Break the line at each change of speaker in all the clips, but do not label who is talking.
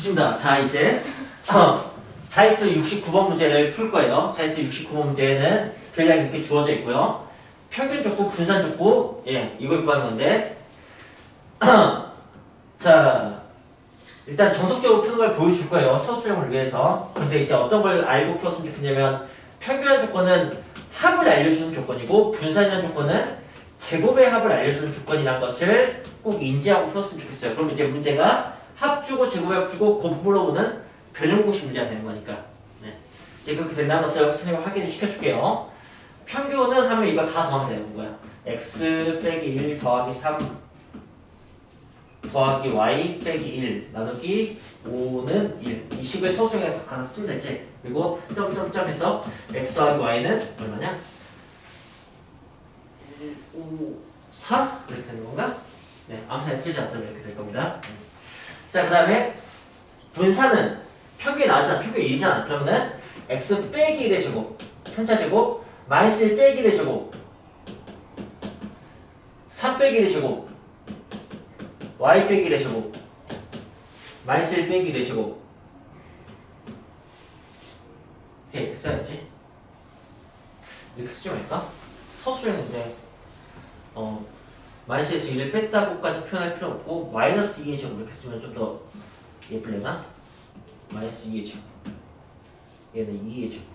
좋습니다. 자, 이제 어, 자이스 69번 문제를 풀 거예요. 자이스 69번 문제는 별량이 이렇게 주어져 있고요. 평균 족보, 분산 족보, 예, 이걸 구하는 건데 자, 일단 정석적으로 푸는 걸 보여줄 거예요. 서술형을 위해서. 근데 이제 어떤 걸 알고 풀었으면 좋겠냐면 평균한 조건은 합을 알려주는 조건이고 분산이라는 조건은 제곱의 합을 알려주는 조건이라는 것을 꼭 인지하고 풀었으면 좋겠어요. 그럼 이제 문제가 합주고 제곱의 합주고 곧 물어보는 변형공식 문제가 되는 거니까. 네. 이제 그렇게 된다는 것을 선생님이 확인을 시켜줄게요. 평균은 하면 이거 다 더하면 되는 거야. x 빼기 1 더하기 3 더하기 y 빼기 1 나누기 5는 1. 이 식을 서술형에 다 갖다 쓰면 되지. 그리고 점점점 해서 x 더하기 y는 얼마냐? 1, 5, 4? 이렇게 되는 건가? 네, 아무 사이 틀리지 않다면 이렇게 될 겁니다. 자, 그 다음에 분산은 평균이 나왔잖아. 평균이 1이잖아. 그러면은 x 빼기 1의 제곱, 편차 제곱, 마이너스 1 빼기 1의 제곱, 3 빼기 1의 제곱, y 빼기 1의 제곱, 마이너스 1 빼기 1의 제곱. 이렇게 써야지. 이렇게 쓰지 말까? 서술형인데 어 마이너스에서 1을 뺐다고까지 표현할 필요 없고 마이너스 2의 제곱 이렇게 쓰면 좀 더 예쁠려나? 마이너스 2의 제곱. 얘는 2의 제곱.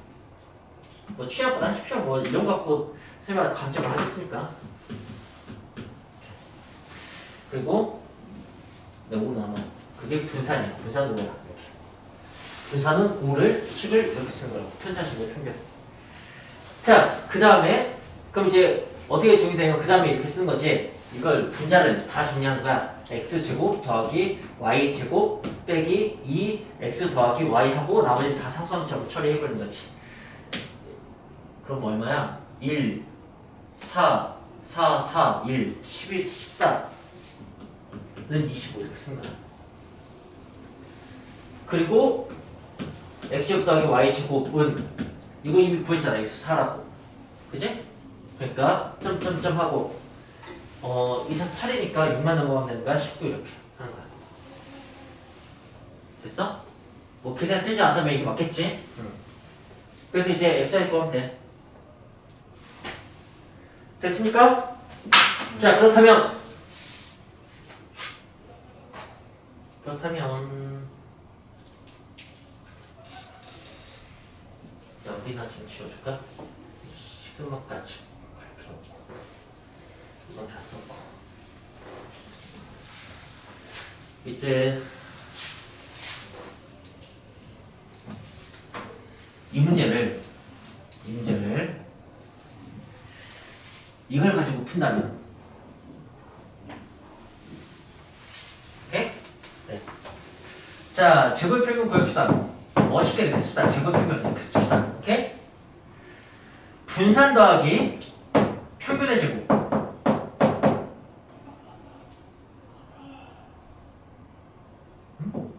뭐 취향보다 하십시오. 뭐 이런 거 갖고 설마 감점을 하겠습니까? 그리고 네, 5 나눠. 그게 분산이야 분산 5야 이렇게. 분산은 5를 식을 이렇게 쓰는 거라고. 편차식의 평균 자그 다음에 그럼 이제 어떻게 정리되면 그 다음에 이렇게 쓰는 거지 이걸 분자를 다 정리하는 거야. x제곱 더하기 y제곱 빼기 2 x 더하기 y 하고 나머지 다 상수함차로 처리해버리는 거지. 그럼 얼마야? 1 4 4 4 1 11 14는 25 이렇게 쓰는 거야. 그리고 x제곱 더하기 y제곱은 이거 이미 구했잖아. 여기서 4라고. 그지? 그러니까 점점점 하고 어 2, 3, 8이니까 6만 넘어가면 되는 거야 19 이렇게 하는 거야 됐어? 뭐 계산 틀지 않다면 이게 맞겠지? 그래서 이제 xi 구하면 돼 됐습니까? 자 그렇다면 그렇다면 자 어디나 좀 지워줄까? 시그마까지 썼고 이제 이 문제를 이 문제를 이걸 가지고 푼다면 오케이? 네. 자 제곱 평균 구합시다 멋있게 이렇게 씁시다 제곱 평균 이렇게 씁시다 오케이? 분산 더하기 평균의 제곱 음?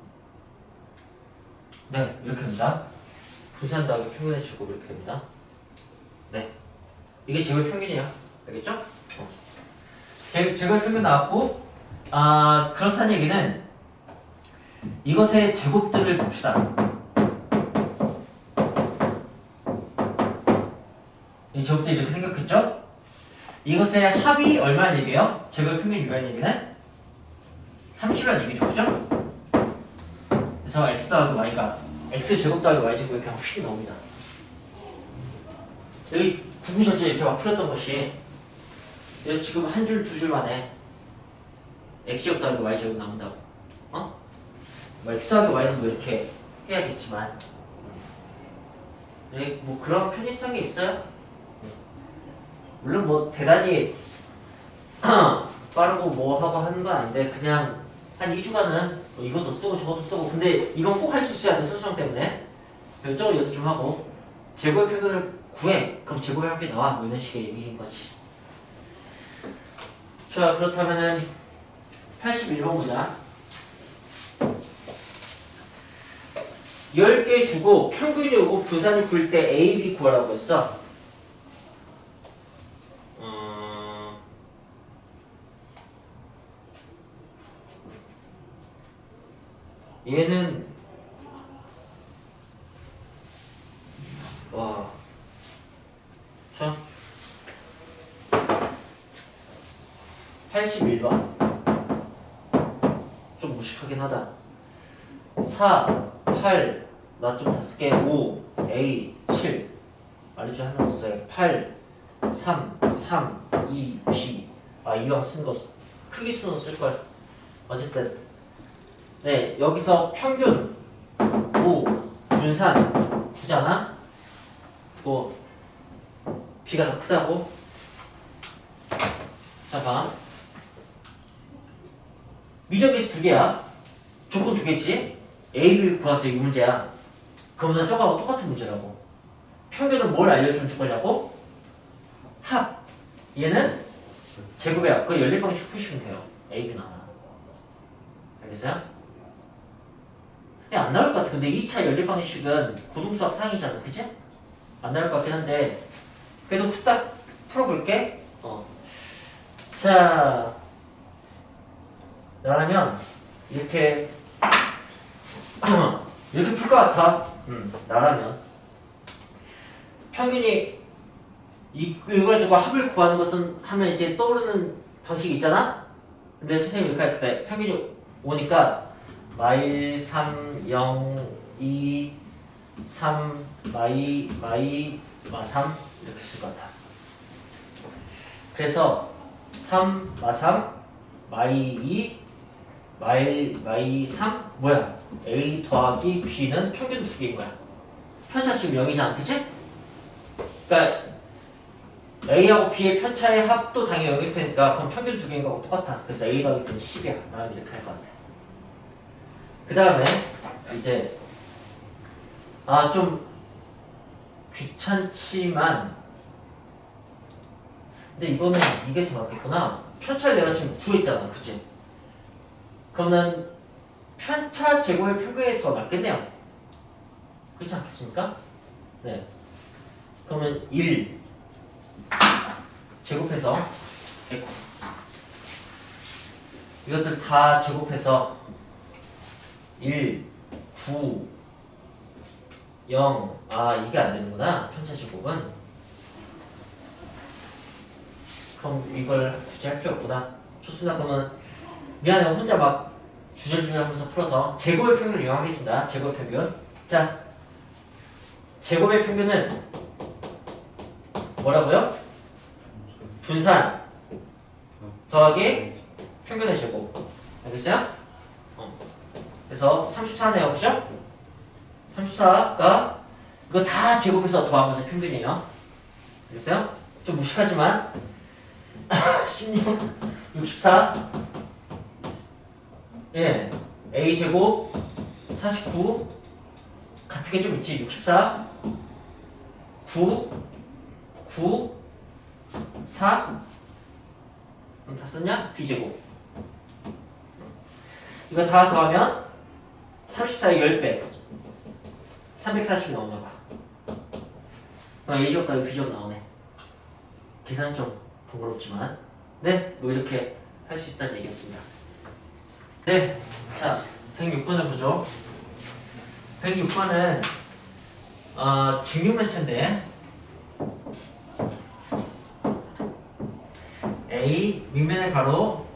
네 이렇게 됩니다 분산 더하기 평균의 제곱 이렇게 됩니다 네 이게 제곱 평균이에요 알겠죠? 어. 제, 제곱 평균 나왔고 아 그렇다는 얘기는 이것의 제곱들을 봅시다 이 제곱들 이렇게 생겼겠죠? 이것의 합이 얼마나 얘기예요? 제곱 평균 유리한 얘기는 30이라는 얘기죠, 그죠? 그래서 x 더하기 y가 x 제곱 더하기 y 제곱 이렇게 휙 나옵니다. 여기 구구절제 이렇게 막 풀었던 것이 그래서 지금 한 줄, 두 줄 만 에 x 제곱 더하기 y 제곱 나온다고. 어? 뭐 x 더하기 y는 뭐 이렇게 해야겠지만 네, 뭐 그런 편의성이 있어요. 물론 뭐 대단히 빠르고 뭐 하고 하는 건 아닌데 그냥 한 2주간은 뭐 이것도 쓰고 저것도 쓰고. 근데 이건 꼭 할 수 있어야 돼 수수형 때문에. 그래서 연습 좀 하고. 제곱의 평균을 구해. 그럼 제곱의 합이 나와. 뭐 이런 식의 얘기인 거지. 자 그렇다면은 81번 보자. 10개 주고 평균이 오고 분산을 구할 때 A, B 구하라고 했어 어... 얘는 와. 자, 81번? 좀 무식하긴 하다. 4, 8, 나 좀 다 쓸게. 5, A, 7 말해줘 하나 썼어요. 8, 3, 3, 2, B 아 이왕 쓴거 크기 수는 쓸걸 어쨌든 네 여기서 평균 5, 분산 9잖아? 뭐 B가 더 크다고? 자 봐. 미적계수 두 개야. 조건 두 개지. A, B를 구하세요 이 문제야. 그러면 저거하고 똑같은 문제라고. 평균은 뭘 알려주는 조건이라고? 합. 얘는 제곱의 합, 그 연립 방식 푸시면 돼요. A, B 나와. 알겠어요? 근데 안 나올 것 같아. 근데 2차 연립 방식은 고등수학 상이잖아. 그지? 안 나올 것 같긴 한데, 그래도 후딱 풀어볼게. 어. 자, 나라면, 이렇게, 이렇게 풀 것 같아. 음, 나라면. 평균이 이, 이걸 가지고 합을 구하는 것은 하면 이제 떠오르는 방식이 있잖아? 근데 선생님이 이렇게 할 때 평균이 오니까 마일 3, 0, 2, 3, 마이, 마이, 마3 이렇게 쓸 것 같아. 그래서 3, 마3, 마이 2, 마일, 마이 3 뭐야? A 더하기 B는 평균 두 개인 거야. 편차 지금 0이잖아. 그치? 그러니까 A하고 B의 편차의 합도 당연히 0일 테니까 그럼 평균 두 개인 거하고 똑같아. 그래서 A 더하기 B는 10이야. 나는 이렇게 할것 같아. 그 다음에 이제 아 좀 귀찮지만 근데 이거는 이게 더 낫겠구나. 편차를 내가 지금 구했잖아. 그치? 그러면 편차 제곱의 평균이 더 낫겠네요. 그렇지 않겠습니까? 네. 그러면 1 제곱해서 109 이것들 다 제곱해서 1, 9, 0. 아, 이게 안 되는구나. 편차 제곱은. 그럼 이걸 굳이 할 필요 없구나. 좋습니다. 그러면 미안해. 혼자 막 주절주절 하면서 풀어서 제곱의 평균을 이용하겠습니다. 제곱의 평균. 자, 제곱의 평균은 뭐라고요? 분산 더하기 평균의 제곱. 알겠어요? 어. 그래서 34네요. 그죠? 34가 이거 다 제곱해서 더하면서 평균이에요. 알겠어요? 좀 무식하지만 16, 64 예, a 제곱 49 같은 게 좀 있지 64 9 9 4 그럼 다 썼냐? b제곱 이거 다 더하면 34의 10배. 340이 나오나 봐. 아, 더하기 b제곱 나오네. 계산 좀 번거롭지만. 네, 뭐 이렇게 할 수 있다는 얘기였습니다. 네, 자 106번을 보죠 106번은 어, 직육면체인데 A 밑면의 가로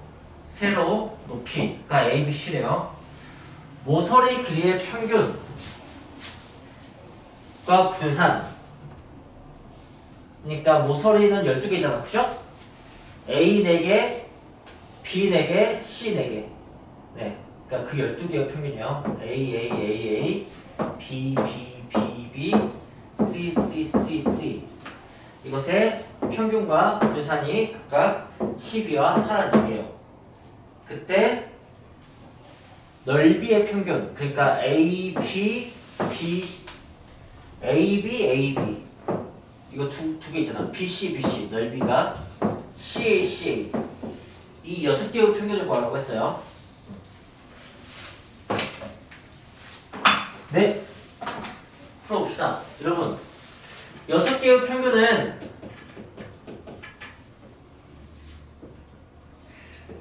세로 높이가 A, B, C래요. 모서리 길이의 평균과 분산. 그러니까 모서리는 12개잖아. 그죠? A 4개, B 4개, C 4개. 네. 그러니까 그 12개의 평균이요. A, A, A, A, B, B, B, B, C, C, C, C. 이것의 평균과 분산이 각각 12와 4라는 요 그때 넓이의 평균, 그러니까 A, B, B, A, B, A, B. 이거 두 두 개 있잖아. B, C, B, C. 넓이가 C, A, C, A. 이 여섯 개의 평균을 구하라고 했어요. 네. 풀어봅시다. 여러분, 여섯 개의 평균은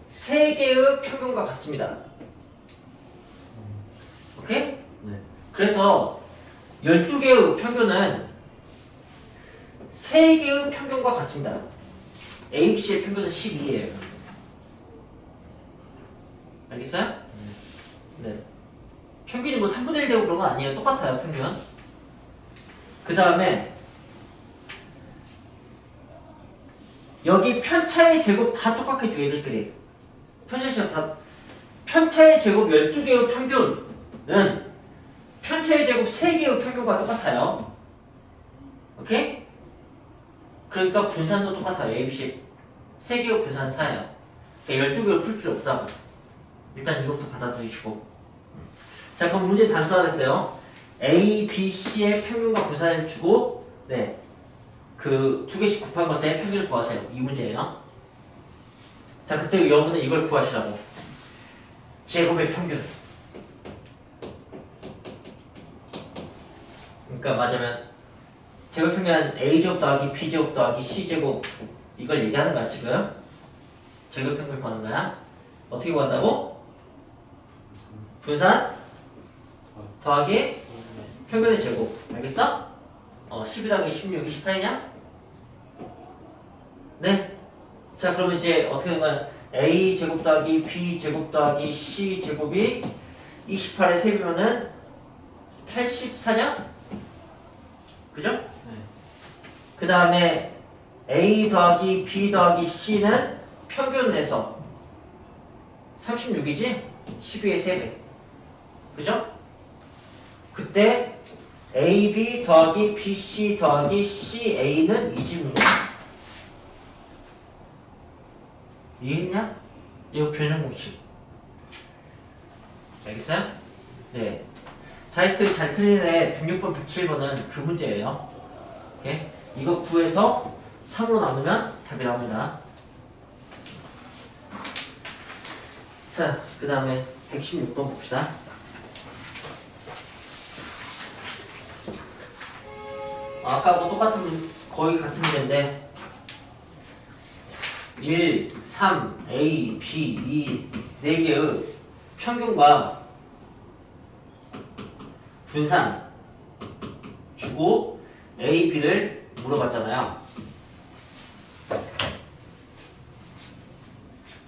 세 개의 평균과 같습니다. 그래서 12개의 평균은 3개의 평균과 같습니다. A, B, C의 평균은 12예요. 알겠어요? 네. 평균이 뭐 3분의 1 되고 그런 건 아니에요. 똑같아요, 평균. 그 다음에 여기 편차의 제곱 다 똑같게 줘, 얘들끼리. 편차의 제곱 다. 편차의 제곱 12개의 평균은 편차의 제곱 3개의 평균과 똑같아요. 오케이? 그러니까 분산도 똑같아요. ABC. 3개의 분산 4예요. 그러니까 12개를 풀 필요 없다고. 일단 이것부터 받아들이시고. 자, 그럼 문제 단순화됐어요. A, B, C의 평균과 분산을 주고, 네. 그 두 개씩 곱한 것의 평균을 구하세요. 이 문제예요. 자, 그때 여러분은 이걸 구하시라고. 제곱의 평균. 그러니까 맞으면 제곱 평균은 A제곱 더하기 B제곱 더하기 C제곱 이걸 얘기하는 거야, 지금. 제곱 평균 구하는 거야. 어떻게 구한다고? 분산 더하기 평균의 제곱. 알겠어? 어, 12 더하기 16, 28이냐? 네. 자, 그러면 이제 어떻게 되는 거야? A 제곱 더하기 B 제곱 더하기 C 제곱이 28의 3배면은 84냐? 그죠? 그 다음에 A 더하기 B 더하기 C는 평균에서 36이지? 12의 3배. 그죠? 그때 AB 더하기 BC 더하기 CA는 이 질문이야. 이해했냐? 이거 변형 공식. 알겠어요? 네. 자이스토리 잘 틀린 애 106번, 107번은 그 문제예요. 오케이? 이거 구해서 3으로 나누면 답이 나옵니다. 자, 그 다음에 116번 봅시다. 아, 아까하고 똑같은 문- 거의 같은 문제인데 1, 3, A, B, 2, 4개의 평균과 분산 주고 A, B를 물어봤잖아요.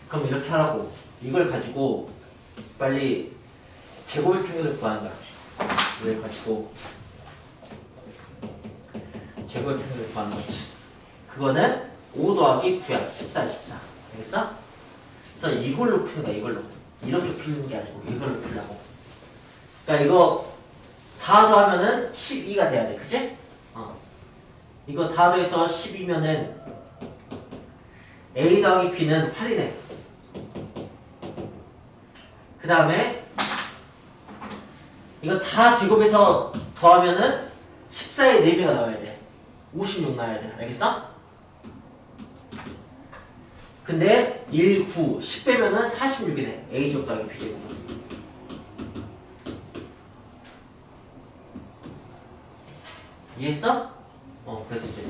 그럼 이렇게 하라고. 이걸 가지고 빨리 제곱의 평균을 거야. 이걸 가지고 제곱의 평균을 구하는 거지. 그거는 5 더하기 9야. 14, 14. 알겠어? 그래서 이걸로 푸는 거야, 이걸로. 이렇게 푸는 게 아니고 이걸로 풀라고. 그러니까 이거 다 더하면은 12가 돼야 돼. 그치? 어. 이거 다 더해서 12면은 A 더하기 B는 8이네. 그 다음에 이거 다 제곱해서 더하면은 14의 4배가 나와야 돼. 56 나와야 돼. 알겠어? 근데 1, 9, 10 빼면은 46이네. A제곱 더하기 B제곱. 이해했어? 어, 그래서 이제